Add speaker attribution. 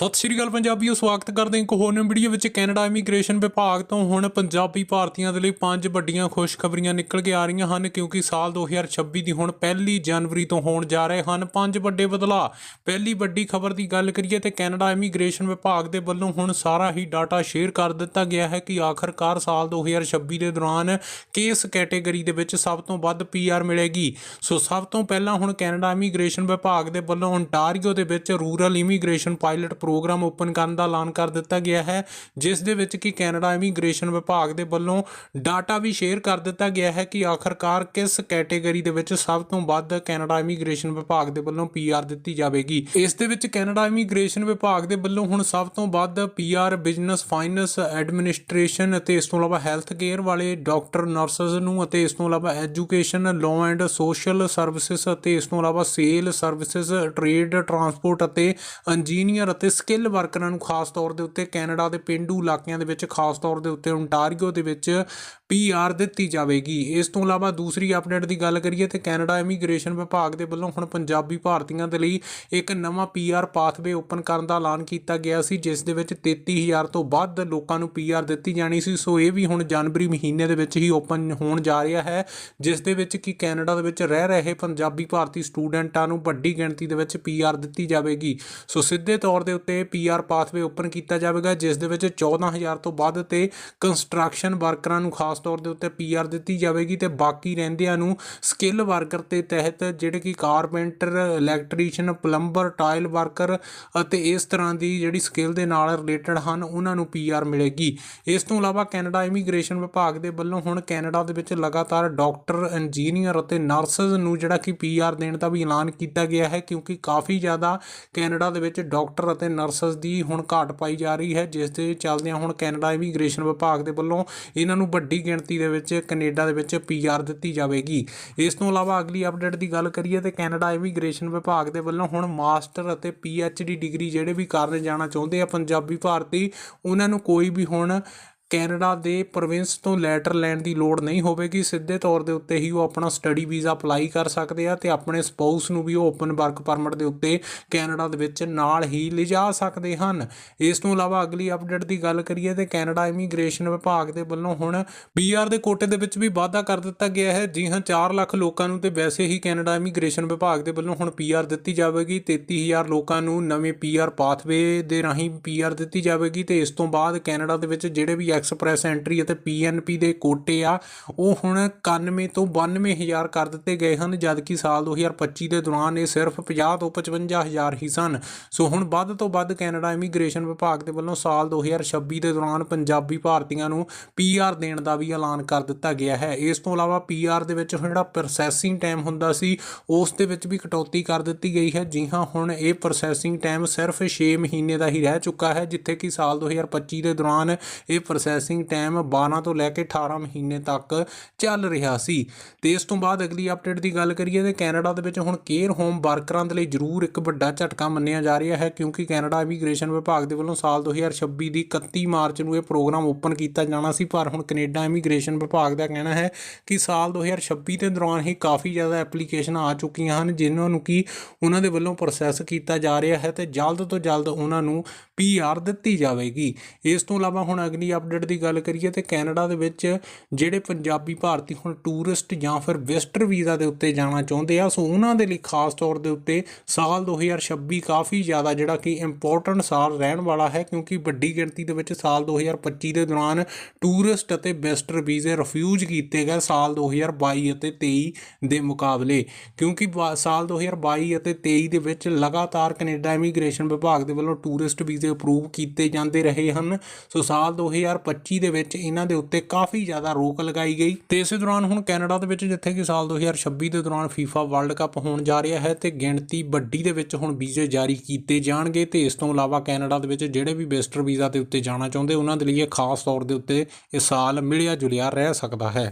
Speaker 1: ਸਤਿ ਸ਼੍ਰੀ ਅਕਾਲ ਪੰਜਾਬੀਓ, ਸਵਾਗਤ ਕਰਦੇ ਹਾਂ ਇੱਕ ਹੋਰ ਨਵੀਂ ਵੀਡੀਓ ਵਿੱਚ ਕੈਨੇਡਾ ਇਮੀਗ੍ਰੇਸ਼ਨ ਵਿਭਾਗ ਤੋਂ ਹੁਣ ਪੰਜਾਬੀ ਭਾਰਤੀਆਂ ਦੇ ਲਈ ਪੰਜ ਵੱਡੀਆਂ ਖੁਸ਼ਖਬਰੀਆਂ ਨਿਕਲ ਕੇ ਆ ਰਹੀਆਂ ਹਨ ਕਿਉਂਕਿ ਸਾਲ 2026 ਦੀ ਹੁਣ ਪਹਿਲੀ ਜਨਵਰੀ ਤੋਂ ਹੋਣ ਜਾ ਰਹੇ ਹਨ ਪੰਜ ਵੱਡੇ ਬਦਲਾਅ। ਪਹਿਲੀ ਵੱਡੀ ਖਬਰ ਦੀ ਗੱਲ ਕਰੀਏ ਤੇ ਕੈਨੇਡਾ ਇਮੀਗ੍ਰੇਸ਼ਨ ਵਿਭਾਗ ਦੇ ਵੱਲੋਂ ਹੁਣ ਸਾਰਾ ਹੀ ਡਾਟਾ ਸ਼ੇਅਰ ਕਰ ਦਿੱਤਾ ਗਿਆ ਹੈ ਕਿ ਆਖਰਕਾਰ ਸਾਲ 2026 ਦੇ ਦੌਰਾਨ ਕਿਸ ਕੈਟੇਗਰੀ ਦੇ ਵਿੱਚ ਸਭ ਤੋਂ ਵੱਧ ਪੀਆਰ ਮਿਲੇਗੀ। ਸੋ ਸਭ ਤੋਂ ਪਹਿਲਾਂ ਹੁਣ ਕੈਨੇਡਾ ਇਮੀਗ੍ਰੇਸ਼ਨ ਵਿਭਾਗ ਦੇ ਵੱਲੋਂ ਓਨਟਾਰੀਓ ਦੇ ਵਿੱਚ rural immigration pilot program open ਕਰਨ ਦਾ ਐਲਾਨ ਕਰ ਦਿੱਤਾ ਗਿਆ ਹੈ, ਜਿਸ ਦੇ ਵਿੱਚ ਕਿ ਕੈਨੇਡਾ ਇਮੀਗ੍ਰੇਸ਼ਨ ਵਿਭਾਗ ਦੇ ਵੱਲੋਂ ਡਾਟਾ ਵੀ ਸ਼ੇਅਰ ਕਰ ਦਿੱਤਾ ਗਿਆ ਹੈ ਕਿ ਆਖਰਕਾਰ ਕਿਸ ਕੈਟਾਗਰੀ ਦੇ ਵਿੱਚ ਸਭ ਤੋਂ ਵੱਧ ਕੈਨੇਡਾ ਇਮੀਗ੍ਰੇਸ਼ਨ ਵਿਭਾਗ ਦੇ ਵੱਲੋਂ ਪੀਆਰ ਦਿੱਤੀ ਜਾਵੇਗੀ। ਇਸ ਦੇ ਵਿੱਚ ਕੈਨੇਡਾ ਇਮੀਗ੍ਰੇਸ਼ਨ ਵਿਭਾਗ ਦੇ ਵੱਲੋਂ ਹੁਣ ਸਭ ਤੋਂ ਵੱਧ ਪੀਆਰ ਬਿਜ਼ਨਸ ਫਾਈਨੈਂਸ ਐਡਮਿਨਿਸਟ੍ਰੇਸ਼ਨ ਅਤੇ ਇਸ ਤੋਂ ਇਲਾਵਾ ਹੈਲਥ ਕੇਅਰ ਵਾਲੇ ਡਾਕਟਰ, ਨਰਸਸ ਨੂੰ ਅਤੇ ਇਸ ਤੋਂ ਇਲਾਵਾ education, law and social services ਅਤੇ ਇਸ ਤੋਂ ਇਲਾਵਾ ਸੇਲ ਸਰਵਿਸਿਜ਼, ਟ੍ਰੇਡ, ਟਰਾਂਸਪੋਰਟ ਅਤੇ ਇੰਜੀਨੀਅਰ ਅਤੇ ਸਕਿੱਲ ਵਰਕਰਾਂ ਨੂੰ ਖਾਸ ਤੌਰ ਦੇ ਉੱਤੇ ਕੈਨੇਡਾ ਦੇ ਪੇਂਡੂ ਇਲਾਕਿਆਂ ਦੇ ਵਿੱਚ, ਖਾਸ ਤੌਰ ਦੇ ਉੱਤੇ ਓਨਟਾਰੀਓ ਦੇ ਵਿੱਚ ਪੀਆਰ ਦਿੱਤੀ ਜਾਵੇਗੀ। ਇਸ ਤੋਂ ਇਲਾਵਾ ਦੂਸਰੀ ਅਪਡੇਟ ਦੀ ਗੱਲ ਕਰੀਏ ਤੇ ਕੈਨੇਡਾ ਇਮੀਗ੍ਰੇਸ਼ਨ ਵਿਭਾਗ ਦੇ ਵੱਲੋਂ ਹੁਣ ਪੰਜਾਬੀ ਭਾਰਤੀਆਂ ਦੇ ਲਈ ਇੱਕ ਨਵਾਂ ਪੀਆਰ ਪਾਥਵੇ ਓਪਨ ਕਰਨ ਦਾ ਐਲਾਨ ਕੀਤਾ ਗਿਆ ਸੀ, ਜਿਸ ਦੇ ਵਿੱਚ 33000 ਤੋਂ ਵੱਧ ਲੋਕਾਂ ਨੂੰ ਪੀਆਰ ਦਿੱਤੀ ਜਾਣੀ ਸੀ। ਸੋ ਇਹ ਵੀ ਹੁਣ ਜਨਵਰੀ ਮਹੀਨੇ ਦੇ ਵਿੱਚ ਹੀ ਓਪਨ ਹੋਣ ਜਾ ਰਿਹਾ ਹੈ, ਜਿਸ ਦੇ ਵਿੱਚ ਕਿ ਕੈਨੇਡਾ ਦੇ ਵਿੱਚ ਰਹਿ ਰਹੇ ਪੰਜਾਬੀ ਭਾਰਤੀ ਸਟੂਡੈਂਟਾਂ ਨੂੰ ਵੱਡੀ ਗਿਣਤੀ ਦੇ ਵਿੱਚ ਪੀਆਰ ਦਿੱਤੀ ਜਾਵੇਗੀ। ਸੋ ਸਿੱਧੇ ਤੌਰ ਦੇ ਉੱਤੇ ਪੀਆਰ ਪਾਥਵੇ ਓਪਨ ਕੀਤਾ ਜਾਵੇਗਾ, ਜਿਸ ਦੇ ਵਿੱਚ 14000 ਤੋਂ ਵੱਧ ਤੇ ਕੰਸਟਰਕਸ਼ਨ ਵਰਕਰਾਂ ਨੂੰ ਖਾਸ ਤੌਰ ਦੇ ਉੱਤੇ ਪੀਆਰ ਦਿੱਤੀ ਜਾਵੇਗੀ ਤੇ ਬਾਕੀ ਰਹਿੰਦਿਆਂ ਨੂੰ ਸਕਿੱਲ ਵਰਕਰ ਦੇ ਤਹਿਤ ਜਿਹੜੇ ਕਿ carpenter electrician plumber tile worker ਅਤੇ ਇਸ ਤਰ੍ਹਾਂ ਦੀ ਜਿਹੜੀ ਸਕਿੱਲ ਦੇ ਨਾਲ ਰਿਲੇਟਡ ਹਨ, ਉਹਨਾਂ ਨੂੰ ਪੀਆਰ ਮਿਲੇਗੀ। ਇਸ ਤੋਂ ਇਲਾਵਾ ਕੈਨੇਡਾ ਇਮੀਗ੍ਰੇਸ਼ਨ ਵਿਭਾਗ ਦੇ ਵੱਲੋਂ ਹੁਣ ਕੈਨੇਡਾ ਦੇ ਵਿੱਚ ਲਗਾਤਾਰ ਡਾਕਟਰ, ਇੰਜੀਨੀਅਰ ਅਤੇ ਨਰਸਸ ਨੂੰ ਜਿਹੜਾ ਕਿ ਪੀਆਰ ਦੇਣ ਦਾ ਵੀ ਐਲਾਨ ਕੀਤਾ ਗਿਆ ਹੈ, ਕਿਉਂਕਿ ਕਾਫੀ ਜ਼ਿਆਦਾ ਕੈਨੇਡਾ ਦੇ ਵਿੱਚ ਡਾਕਟਰ ਅਤੇ ਨਰਸਸ ਦੀ ਹੁਣ ਘਾਟ ਪਾਈ ਜਾ ਰਹੀ ਹੈ, ਜਿਸ ਦੇ ਚੱਲਦਿਆਂ ਹੁਣ ਕੈਨੇਡਾ ਇਮੀਗ੍ਰੇਸ਼ਨ ਵਿਭਾਗ ਦੇ ਵੱਲੋਂ ਇਹਨਾਂ ਨੂੰ ਵੱਡੀ ਗਿਣਤੀ ਦੇ ਵਿੱਚ ਕੈਨੇਡਾ ਦੇ ਵਿੱਚ ਪੀਆਰ ਦਿੱਤੀ ਜਾਵੇਗੀ। ਇਸ ਤੋਂ ਇਲਾਵਾ ਅਗਲੀ ਅਪਡੇਟ ਦੀ ਗੱਲ ਕਰੀਏ ਤੇ ਕੈਨੇਡਾ ਇਮੀਗ੍ਰੇਸ਼ਨ ਵਿਭਾਗ ਦੇ ਵੱਲੋਂ ਹੁਣ ਮਾਸਟਰ ਅਤੇ ਡੀ ਡਿਗਰੀ ਜਿਹੜੇ ਵੀ ਕਰਨ ਜਾਣਾ ਚਾਹੁੰਦੇ ਆ ਪੰਜਾਬੀ ਭਾਰਤੀ, ਉਹਨਾਂ ਨੂੰ ਕੋਈ ਵੀ ਹੁਣ ਕੈਨੇਡਾ ਦੇ ਪ੍ਰੋਵਿੰਸ ਤੋਂ ਲੈਟਰ ਲੈਣ ਦੀ ਲੋੜ ਨਹੀਂ ਹੋਵੇਗੀ। ਸਿੱਧੇ ਤੌਰ ਦੇ ਉੱਤੇ ਹੀ ਉਹ ਆਪਣਾ ਸਟੱਡੀ ਵੀਜ਼ਾ ਅਪਲਾਈ ਕਰ ਸਕਦੇ ਆ ਤੇ ਆਪਣੇ ਸਪਾਊਸ ਨੂੰ ਵੀ ਉਹ ਓਪਨ ਵਰਕ ਪਰਮਿਟ ਦੇ ਉੱਤੇ ਕੈਨੇਡਾ ਦੇ ਵਿੱਚ ਨਾਲ ਹੀ ਲਿਜਾ ਸਕਦੇ ਹਨ। ਇਸ ਤੋਂ ਇਲਾਵਾ ਅਗਲੀ ਅਪਡੇਟ ਦੀ ਗੱਲ ਕਰੀਏ ਤੇ ਕੈਨੇਡਾ ਇਮੀਗ੍ਰੇਸ਼ਨ ਵਿਭਾਗ ਦੇ ਵੱਲੋਂ ਹੁਣ ਪੀਆਰ ਦੇ ਕੋਟੇ ਦੇ ਵਿੱਚ ਵੀ ਵਾਧਾ ਕਰ ਦਿੱਤਾ ਗਿਆ ਹੈ। ਜੀ ਹਾਂ 4 ਲੱਖ ਲੋਕਾਂ ਨੂੰ ਤੇ ਵੈਸੇ ਹੀ ਕੈਨੇਡਾ ਇਮੀਗ੍ਰੇਸ਼ਨ ਵਿਭਾਗ ਦੇ ਵੱਲੋਂ ਹੁਣ ਪੀਆਰ ਦਿੱਤੀ ਜਾਵੇਗੀ। 33000 ਲੋਕਾਂ ਨੂੰ ਨਵੇਂ ਪੀਆਰ ਪਾਥਵੇ ਦੇ ਰਾਹੀਂ ਪੀਆਰ ਦਿੱਤੀ ਜਾਵੇਗੀ ਤੇ ਇਸ ਤੋਂ ਬਾਅਦ ਕੈਨੇਡਾ ਦੇ ਵਿੱਚ ਜਿਹੜੇ ਵੀ ਐਕਸਪ੍ਰੈਸ ਐਂਟਰੀ ਅਤੇ ਪੀਐਨਪੀ ਦੇ ਕੋਟੇ ਆ, ਉਹ ਹੁਣ 91 ਤੋਂ 92000 ਕਰ ਦਿੱਤੇ ਗਏ ਹਨ, ਜਦਕਿ ਸਾਲ 2025 ਦੇ ਦੌਰਾਨ ਇਹ ਸਿਰਫ 50 ਤੋਂ 55000 ਹੀ ਸਨ। ਸੋ ਹੁਣ ਵੱਧ ਤੋਂ ਵੱਧ ਕੈਨੇਡਾ ਇਮੀਗ੍ਰੇਸ਼ਨ ਵਿਭਾਗ ਦੇ ਵੱਲੋਂ ਸਾਲ 2026 ਦੇ ਦੌਰਾਨ ਪੰਜਾਬੀ ਭਾਰਤੀਆਂ ਨੂੰ ਪੀਆਰ ਦੇਣ ਦਾ ਵੀ ਐਲਾਨ ਕਰ ਦਿੱਤਾ ਗਿਆ ਹੈ। ਇਸ ਤੋਂ ਇਲਾਵਾ ਪੀਆਰ ਦੇ ਵਿੱਚ ਜਿਹੜਾ ਪ੍ਰੋਸੈਸਿੰਗ ਟਾਈਮ ਹੁੰਦਾ ਸੀ, ਉਸ ਦੇ ਵਿੱਚ ਵੀ ਕਟੌਤੀ ਕਰ ਦਿੱਤੀ ਗਈ ਹੈ। ਜੀ ਹਾਂ, ਹੁਣ ਇਹ ਪ੍ਰੋਸੈਸਿੰਗ ਟਾਈਮ ਸਿਰਫ 6 ਮਹੀਨੇ ਦਾ ਹੀ ਰਹਿ ਚੁੱਕਾ ਹੈ, ਜਿੱਥੇ ਕਿ ਸਾਲ 2025 ਦੇ ਦੌਰਾਨ ਇਹ ਪ੍ਰੋਸੈਸਿੰਗ ਟਾਈਮ 12 ਤੋਂ ਲੈ ਕੇ 18 ਮਹੀਨੇ ਤੱਕ ਚੱਲ ਰਿਹਾ ਸੀ। ਤੇ ਇਸ ਤੋਂ ਬਾਅਦ ਅਗਲੀ ਅਪਡੇਟ ਦੀ ਗੱਲ ਕਰੀਏ ਤੇ ਕੈਨੇਡਾ ਦੇ ਵਿੱਚ ਹੁਣ ਕੇਅਰ ਹੋਮ ਵਰਕਰਾਂ ਦੇ ਲਈ ਜ਼ਰੂਰ ਇੱਕ ਵੱਡਾ ਝਟਕਾ ਮੰਨਿਆ ਜਾ ਰਿਹਾ ਹੈ ਕਿਉਂਕਿ ਕੈਨੇਡਾ ਇਮੀਗ੍ਰੇਸ਼ਨ ਵਿਭਾਗ ਦੇ ਵੱਲੋਂ ਸਾਲ 2026 ਦੀ 31 ਮਾਰਚ ਨੂੰ ਇਹ ਪ੍ਰੋਗਰਾਮ ਓਪਨ ਕੀਤਾ ਜਾਣਾ ਸੀ, ਪਰ ਹੁਣ ਕੈਨੇਡਾ ਇਮੀਗ੍ਰੇਸ਼ਨ ਵਿਭਾਗ ਦਾ ਕਹਿਣਾ ਹੈ ਕਿ ਸਾਲ 2026 ਦੇ ਦੌਰਾਨ ਹੀ ਕਾਫੀ ਜ਼ਿਆਦਾ ਐਪਲੀਕੇਸ਼ਨਾਂ ਆ ਚੁੱਕੀਆਂ ਹਨ, ਜਿਨ੍ਹਾਂ ਨੂੰ ਕਿ ਉਹਨਾਂ ਦੇ ਵੱਲੋਂ ਪ੍ਰੋਸੈਸ ਕੀਤਾ ਜਾ ਰਿਹਾ ਹੈ ਤੇ ਜਲਦ ਤੋਂ ਜਲਦ ਉਹਨਾਂ ਨੂੰ ਪੀਆਰ ਦਿੱਤੀ ਜਾਵੇਗੀ। ਇਸ ਤੋਂ ਇਲਾਵਾ ਹੁਣ ਅਗਲੀ ਅਪਡੇਟ ਦੀ ਗੱਲ ਕਰੀਏ ਤੇ ਕੈਨੇਡਾ ਦੇ ਵਿੱਚ ਜਿਹੜੇ ਪੰਜਾਬੀ ਭਾਰਤੀ ਹੁਣ ਟੂਰਿਸਟ ਜਾਂ ਫਿਰ ਵਿਜ਼ਟਰ ਵੀਜ਼ਾ ਦੇ ਉੱਤੇ ਜਾਣਾ ਚਾਹੁੰਦੇ ਆ, ਸੋ ਉਹਨਾਂ ਦੇ ਲਈ ਖਾਸ ਤੌਰ ਦੇ ਉੱਤੇ ਸਾਲ 2026 ਕਾਫੀ ਜ਼ਿਆਦਾ ਜਿਹੜਾ ਕਿ ਇੰਪੋਰਟੈਂਟ ਸਾਲ ਰਹਿਣ ਵਾਲਾ ਹੈ, ਕਿਉਂਕਿ ਵੱਡੀ ਗਿਣਤੀ ਦੇ ਵਿੱਚ ਸਾਲ 2025 ਦੇ ਦੌਰਾਨ ਟੂਰਿਸਟ ਅਤੇ ਵਿਜ਼ਟਰ ਵੀਜ਼ੇ ਰਿਫਿਊਜ਼ ਕੀਤੇ ਗਏ ਸਾਲ 2022 ਅਤੇ 23 ਦੇ ਮੁਕਾਬਲੇ। ਕਿਉਂਕਿ ਬਾ- ਸਾਲ 2022 ਅਤੇ 23 ਦੇ ਵਿੱਚ ਲਗਾਤਾਰ ਕੈਨੇਡਾ ਇਮੀਗ੍ਰੇਸ਼ਨ ਵਿਭਾਗ ਦੇ ਵੱਲੋਂ ਟੂਰਿਸਟ ਵੀਜ਼ੇ ਅਪਰੂਵ ਕੀਤੇ ਜਾਂਦੇ ਰਹੇ ਹਨ। ਸੋ ਸਾਲ 2025 ਦੇ ਵਿੱਚ ਇਹਨਾਂ ਦੇ ਉੱਤੇ ਕਾਫੀ ਜ਼ਿਆਦਾ ਰੋਕ ਲਗਾਈ ਗਈ। ਤੇ ਇਸੇ ਦੌਰਾਨ ਹੁਣ ਕੈਨੇਡਾ ਦੇ ਵਿੱਚ, ਜਿੱਥੇ ਕਿ ਸਾਲ 2026 ਦੇ ਦੌਰਾਨ ਫੀਫਾ ਵਰਲਡ ਕੱਪ ਹੋਣ ਜਾ ਰਿਹਾ ਹੈ, ਤੇ ਗਿਣਤੀ ਵੱਡੀ ਦੇ ਵਿੱਚ ਹੁਣ ਵੀਜ਼ੇ ਜਾਰੀ ਕੀਤੇ ਜਾਣਗੇ। ਤੇ ਇਸ ਤੋਂ ਇਲਾਵਾ ਕੈਨੇਡਾ ਦੇ ਵਿੱਚ ਜਿਹੜੇ ਵੀ ਵਿਜ਼ਟਰ ਵੀਜ਼ਾ ਦੇ ਉੱਤੇ ਜਾਣਾ ਚਾਹੁੰਦੇ, ਉਹਨਾਂ ਦੇ ਲਈ ਇਹ ਖਾਸ ਤੌਰ ਦੇ ਉੱਤੇ ਇਹ ਸਾਲ ਮਿਲਿਆ ਜੁਲਿਆ ਰਹਿ ਸਕਦਾ ਹੈ।